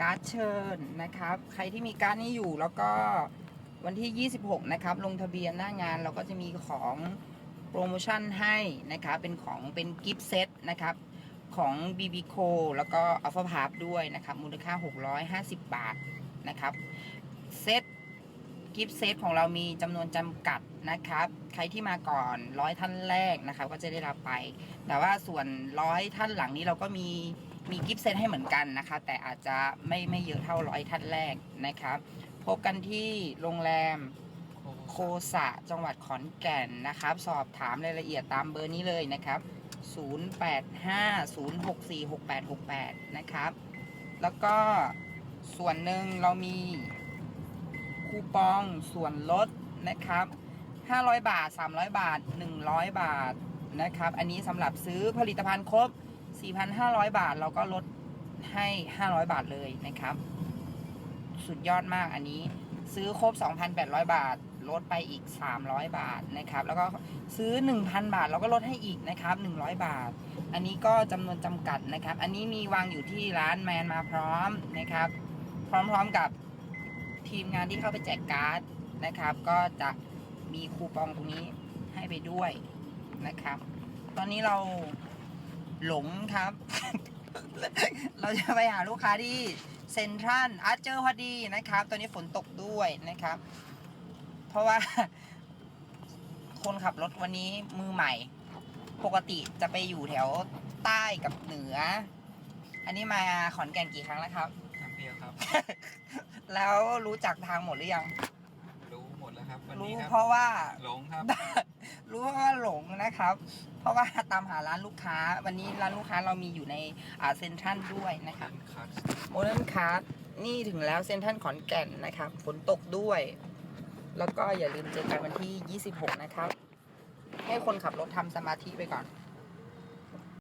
การ์ดเชิญนะครับ ใครที่มีการ์ดนี้อยู่แล้วก็วันที่ 26 นะครับ ลงทะเบียนหน้างานเราก็จะมีของโปรโมชั่นให้นะครับ เป็นของเป็นกิฟต์เซตนะครับ ของ BB c o แล้วก็ Alpha p a r ด้วยนะครับ มูลค่า 650 บาทนะครับ เซต กิฟต์เซตของเรามีจำนวนจำกัดนะครับ ใครที่มาก่อนร้อยท่านแรกนะครับ ก็จะได้รับไป แต่ว่าส่วนร้อยท่านหลังนี้เราก็มีมีกิฟต์เซตให้เหมือนกันนะคะ แต่อาจจะไม่ไม่เยอะเท่าร้อยท่านแรกนะครับ พบกันที่โรงแรมโคสะจังหวัดขอนแก่นนะครับ สอบถามรายละเอียดตามเบอร์นี้เลยนะครับ 0850646868 นะครับ แล้วก็ส่วนหนึ่งเรามี คูปองส่วนลดนะครับ 500 บาท 300 บาท 100 บาทนะครับ อันนี้สำหรับซื้อผลิตภัณฑ์ครบ 4,500 บาท เราก็ลดให้ 500 บาทเลยนะครับ สุดยอดมากอันนี้ซื้อครบ 2,800 บาท ลดไปอีก 300 บาทนะครับ แล้วก็ซื้อ 1,000 บาท เราก็ลดให้อีกนะครับ 100 บาท อันนี้ก็จำนวนจำกัดนะครับ อันนี้มีวางอยู่ที่ร้านแมนมาพร้อมนะครับ พร้อมๆกับ ทีมงานที่เข้าไปแจกการ์ดนะครับ ก็จะมีคูปองตรงนี้ให้ไปด้วยนะครับ ตอนนี้เราหลงครับ เราจะไปหาลูกค้าที่เซ็นทรัลอาเจอพอดีนะครับ ตอนนี้ฝนตกด้วยนะครับ เพราะว่า คนขับรถวันนี้มือใหม่ ปกติจะไปอยู่แถวใต้กับเหนือ อันนี้มาขอนแก่นกี่ครั้งแล้วครับครั้งเดียวครับ แล้วรู้จักทางหมดหรือยัง รู้หมดแล้วครับวันรู้นี้ครับเพราะว่า หลงครับ รู้เพราะว่าหลงนะครับ เพราะว่าตามหาร้านลูกค้า วันนี้ร้านลูกค้าเรามีอยู่ในอ่าเซ็นทรัลด้วยนะครับ คัสโมเดิร์นคาร์นี่ถึงแล้วเซ็นทรัลขอนแก่นนะครับฝนตกด้วย แล้วก็อย่าลืมเจอกันวันที่ 26 นะครับ ให้คนขับรถทำสมาธิไปก่อน